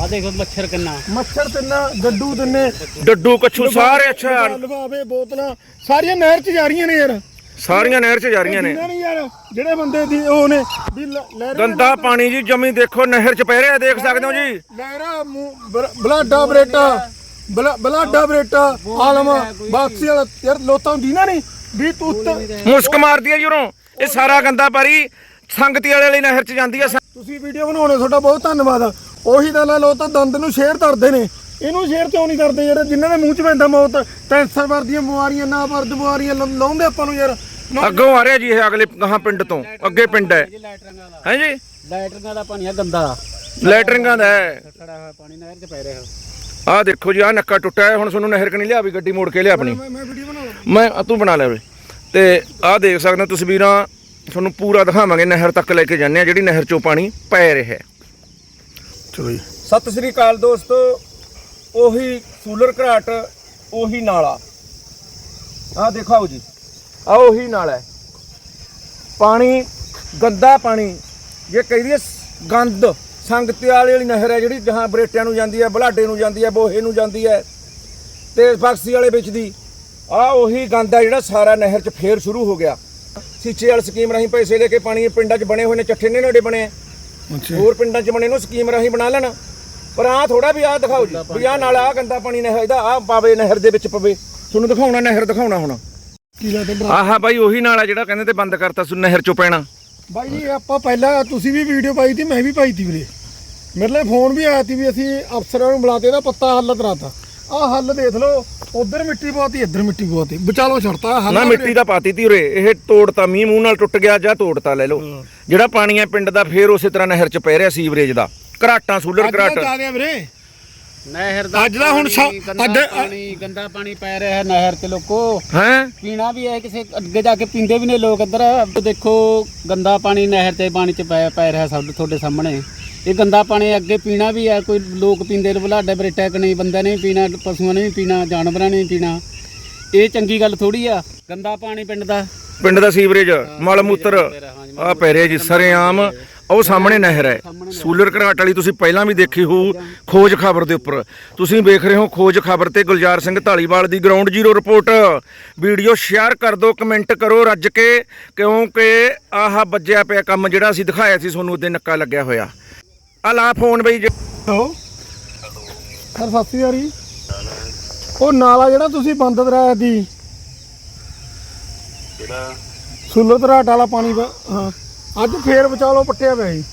ਆ ਦੇਖੋ ਮੱਛਰ ਕਿੰਨਾ। ਮੱਛਰ ਤਿੰਨਾ ਗੱਡੂ ਤਿੰਨੇ। ਡੱਡੂ ਕੱਛੂ ਸਾਰੇ ਅੱਛਾ ਲਵਾਵੇ ਬੋਤਲਾਂ। ਸਾਰੀਆਂ ਨਹਿਰ 'ਚ ਜਾ ਰਹੀਆਂ ਨੇ ਯਾਰ। ਸਾਰੀਆਂ ਨਹਿਰ 'ਚ ਜਾ ਰਹੀਆਂ ਨੇ। ਜਿਨ੍ਹਾਂ ਨੇ ਯਾਰ ਜਿਹੜੇ ਬੰਦੇ ਦੀ ਉਹ ਨੇ ਵੀ ਲ- ਲਹਿਰਾਂ ਗੰਦਾ ਪਾਣੀ ਜੀ ਜਮੀ ਦੇਖੋ ਨਹਿਰ 'ਚ ਪੈ ਰਿਹਾ ਦੇਖ ਸਕਦੇ ਹੋ ਜੀ। ਲਹਿਰਾ ਬਲਾਡਾ ਬਰੇਟਾ ਬਲਾ- ਬਲਾਡਾ ਬਰੇਟਾ ਆਲਮ ਬਾਕਸੀ ਵਾਲਾ। ਯਾਰ ਲੋਤਾਂ ਹੁੰਦੀ ਨਾ ਨਹੀਂ ਵੀ ਤੂੰ ਉੱਤੇ ਮੁਸਕ ਮਾਰਦੀ ਹੈ ਜੀ ਉਰੋਂ। ਇਹ ਸਾਰਾ ਗੰਦਾ ਪਾਣੀ ਸੰਗਤੀ ਵਾਲੇ ਵਾਲੀ ਨਹਿਰ 'ਚ ਜਾਂਦੀ ਹੈ। ਤੁਸੀਂ ਵੀਡੀਓ ਬਣਾਉਣੇ ਤੁਹਾਡਾ ਬਹੁਤ ਧੰਨਵਾਦ। ਆ। ਉਹੀ ਤਾਂ ਲੈ ਲੋ ਤਾਂ ਦੰਦ ਨੂੰ ਸ਼ੇਅਰ ਕਰਦੇ ਨੇ। ਇਹਨੂੰ ਸ਼ੇਅਰ ਕਿਉਂ ਨਹੀਂ ਕਰਦੇ ਯਾਰ ਜਿਨ੍ਹਾਂ ਦੇ ਮੂੰਹ 'ਚ ਪੈਂਦਾ ਮੌਤ? ਕੈਂਸਰ ਵਰਦੀਆਂ ਬਿਮਾਰੀਆਂ ਨਾ ਵਰਦ ਬਿਮਾਰੀਆਂ ਲਾਉਂਦੇ ਆਪਾਂ ਨੂੰ ਯਾਰ। ਅੱਗੋਂ ਆ ਰਿਹਾ ਜੀ ਇਹ ਅਗਲੇ ਗਾਹਾਂ ਪਿੰਡ ਤੋਂ। ਅੱਗੇ ਪਿੰਡ ਹੈ। ਇਹ ਲੈਟਰਿੰਗਾਂ ਦਾ। ਹੈ ਜੀ? ਲੈਟਰਿੰਗਾਂ ਦਾ ਪਾਣੀ ਆ ਗੰਦਾ। ਲੈਟਰਿੰਗਾਂ ਦਾ ਹੈ। ਖੜਾ ਹੋਇਆ ਪਾਣੀ ਨਹਿਰ 'ਚ ਪੈ ਰਿਹਾ। ਆਹ ਦੇਖੋ ਜੀ ਆਹ ਨੱਕਾ ਟੁੱਟਿਆ ਹੈ। ਹੁਣ ਤੁਹਾਨੂੰ ਨਹਿਰ ਕਣੀ ਲਿਆ ਵੀ ਗੱਡੀ ਮੋੜ ਕੇ ਲਿਆ ਆਪਣੀ। ਮੈਂ ਆ ਤੂੰ ਬਣਾ ਲੈ ਵੇ ਤੇ ਆਹ ਦੇਖ ਸਕਦੇ ਹੋ ਤਸਵੀਰਾਂ ਤੁਹਾਨੂੰ ਪੂਰਾ ਦਿਖਾਵਾਂਗੇ ਨਹਿਰ ਤੱਕ ਲੈ ਕੇ ਜਾਂਦੇ ਆ ਜਿਹੜੀ ਨਹਿਰ ਚੋਂ ਪਾਣੀ ਪੈ ਰਿਹਾ ਹੈ। ਚਲੋ ਜੀ ਸਤਿ ਸ੍ਰੀ ਅਕਾਲ ਦੋਸਤੋ। ਉਹੀ ਸੂਲਰ ਘਰਾਟ, ਉਹੀ ਨਾਲਾ। ਆਹ ਦਿਖਾਓ ਜੀ ਆ ਉਹੀ ਨਾਲਾ ਹੈ। ਪਾਣੀ, ਗੰਦਾ ਪਾਣੀ। ਜੇ ਕਹੀ ਦਈਏ ਗੰਦ। ਸੰਗਤ ਵਾਲੇ ਵਾਲੀ ਨਹਿਰ ਹੈ ਜਿਹੜੀ, ਜਹਾਂ ਬਰੇਟਿਆਂ ਨੂੰ ਜਾਂਦੀ ਹੈ ਬਲਾਡੇ ਨੂੰ ਜਾਂਦੀ ਹੈ, ਬੋਹੇ ਨੂੰ ਜਾਂਦੀ ਹੈ। ਤੇ ਬਕਸੀ ਵਾਲੇ ਵਿੱਚ ਦੀ। ਆ ਉਹੀ ਗੰਦ ਹੈ ਜਿਹੜਾ ਸਾਰਾ ਨਹਿਰ 'ਚ ਫੇਰ ਸ਼ੁਰੂ ਹੋ ਗਿਆ। ਸੀਚੇ ਵਾਲੀ ਸਕੀਮ ਰਾਹੀਂ ਪੈਸੇ ਲੈ ਕੇ ਪਾਣੀ ਪਿੰਡਾਂ 'ਚ ਬਣੇ ਹੋਏ ਨੇ, ਚੱਠੇ ਨੇ ਨੇੜੇ ਬਣੇ। ਹੋਰ ਪਿੰਡਾਂ 'ਚ ਬਣੇ ਨੂੰ ਸਕੀਮ ਰਾਹੀਂ ਬਣਾ ਲੈਣ। ਪਰ ਆ ਥੋੜਾ ਵੀ ਆ ਦਿਖਾਓ ਜੀ ਵੀ ਆ ਨਾਲ ਆ ਗੰਦਾ ਪਾਣੀ ਨਹਿਰ ਇਹਦਾ ਆ ਪਾਵੇ ਨਹਿਰ ਦੇ ਵਿੱਚ ਪਵੇ। ਤੁਹਾਨੂੰ ਦਿਖਾਉਣਾ ਨਹਿਰ ਦਿਖਾਉਣਾ ਹੁਣ। ਕੀ ਲੱਗਦਾ ਭਰਾ? ਆਹਾ ਬਾਈ ਉਹੀ ਨਾਲ ਆ ਜਿਹੜਾ ਕਹਿੰਦੇ ਤੇ ਬੰਦ ਕਰਤਾ ਸੁ ਨਹਿਰ ਚੋਂ ਪੈਣਾ। ਬਾਈ ਜੀ ਆਪਾਂ ਪਹਿਲਾਂ ਤੁਸੀਂ ਵੀ ਵੀਡੀਓ ਪਾਈ ਸੀ ਮੈਂ ਵੀ ਪਾਈ ਸੀ ਵੀਰੇ। ਮੇਰੇ ਲਈ ਫੋਨ ਵੀ ਆਇਆ ਸੀ ਵੀ ਅਸੀਂ ਅਫਸਰਾਂ ਨੂੰ ਬੁਲਾਤੇ ਇਹਦਾ ਪੱਤਾ ਹੱਲ ਕਰਾਤਾ। ਆਹ ਹੱਲ ਦੇਖ ਲਓ ਉਧਰ ਮਿੱਟੀ ਪਵਾਤੀ ਇੱਧਰ ਮਿੱਟੀ ਪਵਾਤੀ। ਵਿਚਾਲੋ ਛੜਤਾ ਹੱਲ ਨਾ ਮਿੱਟੀ ਦਾ ਪਾਤੀ ਤੀ ਉਰੇ। ਇਹ ਤੋੜਤਾ ਮੀਂਹ ਮੂੰਹ ਨਾਲ ਟੁੱਟ ਗਿਆ ਜਾਂ ਤੋੜਤਾ ਲੈ ਲਓ। ਜਿਹੜਾ ਪਾਣੀ ਹੈ ਪਿੰਡ ਦਾ ਫੇਰ ਉਸੇ ਤਰ੍ਹਾਂ ਨਹਿਰ 'ਚ ਪੈ ਰਿਹਾ ਸੀਵਰੇਜ ਦਾ। ਘਰਾਟਾਂ ਸੂਲਰ ਅੱਜ ਦਾ ਘਰਾਟ। ਵੀਰੇ। ਨਹਿਰ ਦਾ ਅੱਜ ਦਾ ਹੁਣ ਅੱਜ- ਪਾਣੀ ਗੰਦਾ ਪਾਣੀ ਪੈ ਰਿਹਾ ਹੈ ਨਹਿਰ 'ਚ ਲੋਕੋ। ਹੈ? ਪੀਣਾ ਵੀ ਹੈ ਕਿਸੇ ਅੱਗੇ ਜਾ ਕੇ ਪੀਂਦੇ ਵੀ ਨੇ ਲੋਕ ਇੱਧਰ। ਦੇਖੋ ਗੰਦਾ ਪਾਣੀ ਨਹਿਰ ਤੇ ਪਾਣੀ 'ਚ ਪੈ ਪੈ ਰਿਹਾ ਸਾਡੇ ਤੁਹਾਡੇ ਸਾਹਮਣੇ। ਇਹ ਗੰਦਾ ਪਾਣੀ ਅੱਗੇ ਪੀਣਾ ਵੀ ਹੈ ਕੋਈ ਲੋਕ ਪੀਂਦੇ ਨੇ ਬਲਾਡੇ ਬਰੇਟਾ ਕਿ ਨਹੀਂ ਬੰਦੇ ਨੇ ਵੀ ਪੀਣਾ ਪਸ਼ੂਆਂ ਨੇ ਵੀ ਪੀਣਾ ਜਾਨਵਰਾਂ ਨੇ ਵੀ ਪੀਣਾ। ਇਹ ਚੰਗੀ ਗੱਲ ਥੋੜੀ ਆ। ਗੰਦਾ ਪਾਣੀ ਪਿੰਡ ਦਾ। ਪਿੰਡ ਦਾ ਸੀਵਰੇਜ ਮਲ ਮੂਤਰ ਆ ਪੈ ਰਿਹਾ ਜੀ ਸਰੇਆਮ। ਉਹ ਸਾਹਮਣੇ ਨਹਿਰ ਹੈ। ਸੂਲਰ ਘਰਾਟ ਵਾਲੀ ਤੁਸੀਂ ਪਹਿਲਾਂ ਵੀ ਦੇਖੀ ਹੋ ਖੋਜ ਖਬਰ ਦੇ ਉੱਪਰ। ਤੁਸੀਂ ਵੇਖ ਰਹੇ ਹੋ ਖੋਜ ਖਬਰ ਤੇ ਗੁਲਜ਼ਾਰ ਸਿੰਘ ਢਾਲੀਵਾਲ ਦੀ ground zero report. Video share ਕਰ ਦਿਓ ਕਮੈਂਟ ਕਰੋ ਰੱਜ ਕੇ ਕਿਉਂਕਿ ਆਹ ਵੱਜਿਆ ਪਿਆ ਕੰਮ ਜਿਹੜਾ ਅਸੀਂ ਦਿਖਾਇਆ ਸੀ ਤੁਹਾਨੂੰ ਉਹਦੇ ਨੱਕਾ ਲੱਗਿਆ ਹੋਇਆ। ਆ ਲਾ ਫੋਨ ਬਈ ਜੀ। ਹੋ ਸਰ ਸਤਿ ਸ੍ਰੀ ਅਕਾਲ ਜੀ। ਉਹ ਨਾਲਾ ਜਿਹੜਾ ਤੁਸੀਂ ਬੰਦ ਕਰਾਇਆ ਸੀ। ਜਿਹੜਾ ਸੂਲਰ ਧਰਾਟ ਵਾਲਾ ਪਾਣੀ ਵਾ- ਹਾਂ। ਅੱਜ ਫੇਰ ਵਿਚਾਲੋ ਪੱਟਿਆ ਪਿਆ ਜੀ।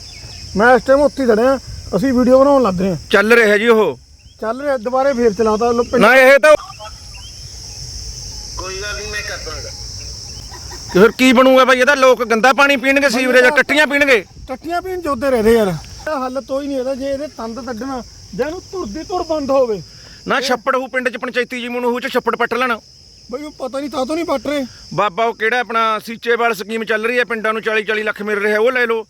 ਮੈਂ ਇਸ ਟਾਈਮ ਉੱਥੇ ਖੜਿਆ। ਅਸੀਂ ਵੀਡੀਓ ਬਣਾਉਣ ਲੱਗ ਰਹੇ ਹਾਂ। ਚੱਲ ਰਿਹਾ ਜੀ ਉਹ। ਚੱਲ ਰਿਹਾ ਦੁਬਾਰੇ ਫੇਰ ਚਲਾਤਾ। ਲੋ ਪਿੰਡ ਨਾ ਇਹ ਤਾਂ ਕੋਈ ਗੱਲ ਨਹੀਂ ਮੈਂ ਕਰ ਦਾਂਗਾ ਫਿਰ ਕੀ ਬਣੂਗਾ ਭਾਈ ਇਹਦਾ ਲੋਕ ਗੰਦਾ ਪਾਣੀ ਪੀਣਗੇ ਸੀਵਰੇਜ ਟੱਟੀਆਂ ਪੀਣਗੇ? ਟੱਟੀਆਂ ਪੀਣ ਜੋਦੇ ਰਹਦੇ ਯਾਰ। ਇਹ ਹੱਲ ਤੋਂ ਹੀ ਨਹੀਂ ਇਹਦਾ ਜੇ ਇਹਦੇ ਤੰਦ ਕੱਢਣਾ ਜਾਂ ਇਹਨੂੰ ਧੁਰਦੀ ਧੁਰ ਬੰਦ ਹੋਵੇ। ਨਾ ਛੱਪੜ ਹੂ ਪਿੰਡ ਚ ਪੰਚਾਇਤੀ ਜੀ ਮਨੂੰ ਹੂ ਚ ਛੱਪੜ ਪੱਟ ਲੈਣ। ਬਈ ਉਹ ਪਤਾ ਨਹੀਂ ਤਾਂ ਤੋਂ ਨਹੀਂ ਪੱਟ ਰਹੇ। ਬਾਬਾ ਉਹ ਕਿਹੜਾ ਆਪਣਾ ਸੀਚੇਵਾਲ ਸਕੀਮ ਚੱਲ ਰਹੀ ਹੈ ਪਿੰਡਾਂ ਨੂੰ 40 40 ਲੱਖ ਮਿਲ ਰਿਹਾ ਉਹ ਲੈ ਲਓ।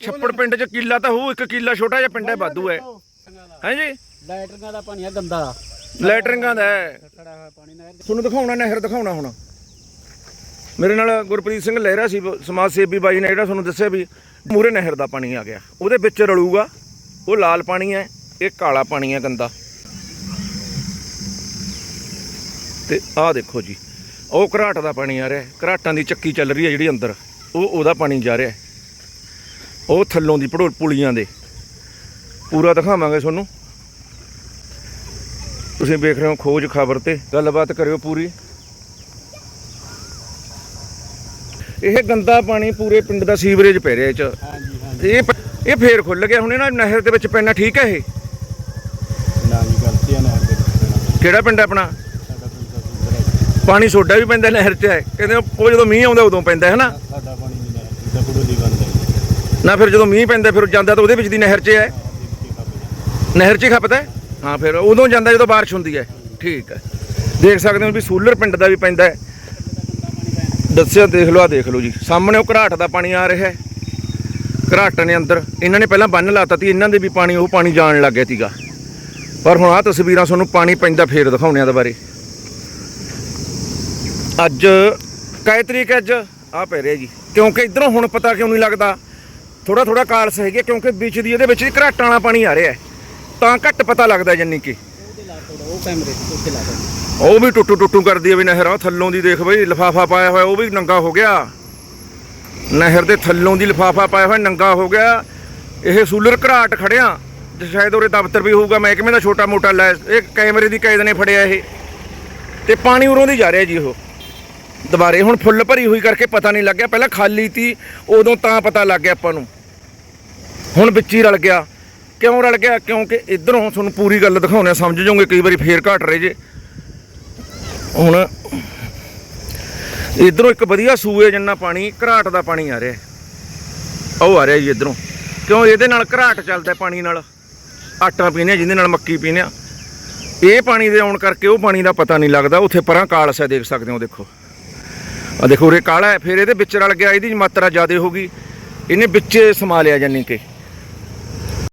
ਛੱਪੜ ਪਿੰਡ ਚ ਕਿੱਲਾ ਤਾਂ ਹੋਊ ਇੱਕ ਕਿੱਲਾ ਛੋਟਾ ਜਿਹਾ ਪਿੰਡ ਹੈ ਵਾਧੂ ਹੈ। ਹੈ ਜੀ? ਲੈਟਰਿੰਗਾਂ ਦਾ ਪਾਣੀ ਆ ਗੰਦਾ। ਲੈਟਰਿੰਗਾਂ ਦਾ ਹੈ। ਖੜਾ ਹੋਇਆ ਪਾਣੀ ਨਹਿਰ 'ਚ ਤੁਹਾਨੂੰ ਦਿਖਾਉਣਾ ਨਹਿਰ ਦਿਖਾਉਣਾ ਹੁਣ। ਮੇਰੇ ਨਾਲ ਗੁਰਪ੍ਰੀਤ ਸਿੰਘ ਲਹਿਰਾ ਸੀ ਸਮਾਜ ਸੇਵੀ ਬਾਈ ਨੇ ਜਿਹੜਾ ਤੁਹਾਨੂੰ ਦੱਸਿਆ ਵੀ ਮੂਰੇ ਨਹਿਰ ਦਾ ਪਾਣੀ ਆ ਗਿਆ। ਉਹਦੇ ਵਿੱਚ ਰਲੂਗਾ। ਉਹ ਲਾਲ ਪਾਣੀ ਹੈ, ਇਹ ਕਾਲਾ ਪਾਣੀ ਹੈ ਗੰਦਾ। ਤੇ ਆਹ ਦੇਖੋ ਜੀ, ਉਹ ਘਰਾਟ ਦਾ ਪਾਣੀ ਆ ਰਿਹਾ। ਘਰਾਟਾਂ ਦੀ ਚੱਕੀ ਚੱਲ ਰਹੀ ਹੈ ਜਿਹੜੀ ਅੰਦਰ। ਉਹ ਉਹਦਾ ਪਾਣੀ ਜਾ ਰਿਹਾ। ਉਹ ਥੱਲੋਂ ਦੀ ਭੜੋ, ਪੁਲੀਆਂ ਦੇ। ਪੂਰਾ ਦਿਖਾਵਾਂਗੇ ਤੁਹਾਨੂੰ। ਤੁਸੀਂ ਵੇਖ ਰਹੇ ਹੋ ਖੋਜ ਖਬਰ ਤੇ। ਗੱਲਬਾਤ ਕਰਿਓ ਪੂਰੀ। ਇਹ ਗੰਦਾ ਪਾਣੀ ਪੂਰੇ ਪਿੰਡ ਦਾ ਸੀਵਰੇਜ ਪੈ ਰਿਹਾ ਇਹ ਚ। ਹਾਂਜੀ ਹਾਂਜੀ। ਇਹ ਇਹ ਫੇਰ ਖੁੱਲ ਗਿਆ। ਹੁਣ ਇਹਨਾਂ ਨਹਿਰ ਦੇ ਵਿੱਚ ਪੈਣਾ ਠੀਕ ਹੈ ਇਹ? ਨਾ ਜੀ ਗਲਤੀ ਆ ਨਹਿਰ ਦੇ ਵਿੱਚ ਕਿਹੜਾ ਪਿੰਡ ਹੈ ਆਪਣਾ? ਪਾਣੀ ਸੋਡਾ ਵੀ ਪੈਂਦਾ ਨਹਿਰ 'ਚ ਹੈ। ਕਹਿੰਦੇ ਉਹ ਜਦੋਂ ਮੀਂਹ ਆਉਂਦਾ ਉਦੋਂ ਪੈਂਦਾ ਹੈ ਨਾ ਸਾਡਾ ਪਾਣੀ ਨਹੀਂ ਨਹਿਰ ਦਾ ਦੀ ਬੰਦ ਹੈ ਨਾ ਫਿਰ ਜਦੋਂ ਮੀਂਹ ਪੈਂਦਾ ਫਿਰ ਜਾਂਦਾ ਤਾਂ ਉਹਦੇ ਵਿੱਚ ਦੀ ਨਹਿਰ 'ਚ ਹੈ। ਨਹਿਰ 'ਚ ਹੀ ਖਪਦਾ ਹੈ? ਹਾਂ ਫਿਰ ਉਦੋਂ ਜਾਂਦਾ ਜਦੋਂ ਬਾਰਿਸ਼ ਹੁੰਦੀ ਹੈ। ਠੀਕ ਹੈ। ਦੇਖ ਸਕਦੇ ਹੋ ਵੀ ਸੂਲਰ ਪਿੰਡ ਦਾ ਵੀ ਪੈਂਦਾ ਹੈ। ਦੱਸਿਆ ਦੇਖ ਲਓ ਆ ਦੇਖ ਲਓ ਜੀ। ਸਾਹਮਣੇ ਉਹ ਘਰਾਟ ਦਾ ਪਾਣੀ ਆ ਰਿਹਾ ਹੈ। ਘਰਾਟ ਨੇ ਅੰਦਰ, ਇਹਨਾਂ ਨੇ ਪਹਿਲਾਂ ਬੰਨ ਲਾਤਾ ਤੀ, ਇਹਨਾਂ ਦੇ ਵੀ ਪਾਣੀ, ਉਹ ਪਾਣੀ ਜਾਣ ਲੱਗ ਗਿਆ ਸੀਗਾ ਪਰ ਹੁਣ ਆ ਤਸਵੀਰਾਂ ਤੁਹਾਨੂੰ ਪਾਣੀ ਪੈਂਦਾ ਫੇਰ ਦਿਖਾਉਣਿਆਂ ਦੇ ਬਾਰੇ। ਅੱਜ ਕਾਇ ਤਰੀਕ ਅੱਜ? ਆ ਪੈ ਰਿਹਾ ਜੀ। ਕਿਉਂਕਿ ਇਧਰੋਂ ਹੁਣ ਪਤਾ ਕਿਉਂ ਨਹੀਂ ਲੱਗਦਾ। ਥੋੜਾ ਥੋੜਾ ਕਾਲਸ ਹੈਗੇ ਕਿਉਂਕਿ ਵਿੱਚ ਦੀ, ਇਹਦੇ ਵਿੱਚ ਘਰਾਟਾਂ ਵਾਲਾ ਪਾਣੀ ਆ ਰਿਹਾ ਤਾਂ ਘੱਟ ਪਤਾ ਲੱਗਦਾ ਜੰਨੀ ਕਿ। ਥੋੜਾ ਉਹ ਕੈਮਰੇ ਤੇ ਉੱਤੇ ਲਾ ਉਹ ਵੀ ਟੁੱਟੂ ਟੁੱਟੂ ਕਰਦੀ ਹੈ ਵੀ ਨਹਿਰ ਆ ਥੱਲੋਂ ਦੀ ਦੇਖ ਬਈ, ਲਿਫਾਫਾ ਪਾਇਆ ਹੋਇਆ, ਉਹ ਵੀ ਨੰਗਾ ਹੋ ਗਿਆ। ਨਹਿਰ ਦੇ ਥੱਲੋਂ ਦੀ ਲਿਫਾਫਾ ਪਾਇਆ ਹੋਇਆ, ਨੰਗਾ ਹੋ ਗਿਆ। ਇਹ ਸੂਲਰ ਘਰਾਟ ਖੜਿਆ, ਤੇ ਸ਼ਾਇਦ ਉਹਦੇ ਦਫ਼ਤਰ ਵੀ ਹੋਊਗਾ, ਮਹਿਕਮੇ ਦਾ ਛੋਟਾ ਮੋਟਾ ਲੈ, ਇਹ ਕੈਮਰੇ ਦੀ ਕੈਦ ਨੇ ਫੜਿਆ ਇਹ। ਤੇ ਪਾਣੀ ਉਰੋਂ ਦੀ ਜਾ ਰਿਹਾ ਜੀ ਉਹ। ਦੁਬਾਰੇ ਹੁਣ ਫੁੱਲ ਭਰੀ ਹੋਈ ਕਰਕੇ ਪਤਾ ਨਹੀਂ ਲੱਗਿਆ, ਪਹਿਲਾਂ ਖਾਲੀ ਤੀ, ਉਦੋਂ ਤਾਂ ਪਤਾ ਲੱਗ ਗਿਆ ਆਪਾਂ ਨੂੰ। ਹੁਣ ਵਿੱਚ ਹੀ ਰਲ ਗਿਆ। ਕਿਉਂ ਰਲ ਗਿਆ? ਕਿਉਂਕਿ ਇਧਰੋਂ ਤੁਹਾਨੂੰ ਪੂਰੀ ਗੱਲ ਦਿਖਾਉਣੇ ਸਮਝ ਜਾਓਗੇ, ਕਈ ਵਾਰੀ ਫੇਰ ਘਟ ਰਹੇ ਜੇ। ਹੁਣ ਇਧਰੋਂ ਇੱਕ ਵਧੀਆ ਸੂਏ ਜਿੰਨਾ ਪਾਣੀ, ਘਰਾਟ ਦਾ ਪਾਣੀ ਆ ਰਿਹਾ। ਉਹ ਆ ਰਿਹਾ ਜੀ ਇਧਰੋਂ। ਕਿਉਂ? ਇਹਦੇ ਨਾਲ ਘਰਾਟ ਚੱਲਦਾ ਪਾਣੀ ਨਾਲ। ਆਟਾ ਪੀਨੇ ਜਿਹਦੇ ਨਾਲ ਮੱਕੀ ਪੀਨੇ ਆ ਇਹ ਪਾਣੀ ਦੇ ਆਉਣ ਕਰਕੇ ਉਹ ਪਾਣੀ ਦਾ ਪਤਾ ਨਹੀਂ ਲੱਗਦਾ। ਉੱਥੇ ਪਰਾਂ ਕਾਲਸ ਹੈ, ਦੇਖ ਸਕਦੇ ਹੋ, ਦੇਖੋ। ਆ ਦੇਖੋ ਰੇ ਕਾਲਾ ਹੈ, ਫਿਰ ਇਹਦੇ ਵਿੱਚ ਰਲ ਗਿਆ, ਇਹਦੀ ਮਾਤਰਾ ਜ਼ਿਆਦਾ ਹੋ ਗਈ। ਇਹਨੇ ਵਿੱਚ ਸਮਾ ਲਿਆ ਜਾਨੀ ਕਿ।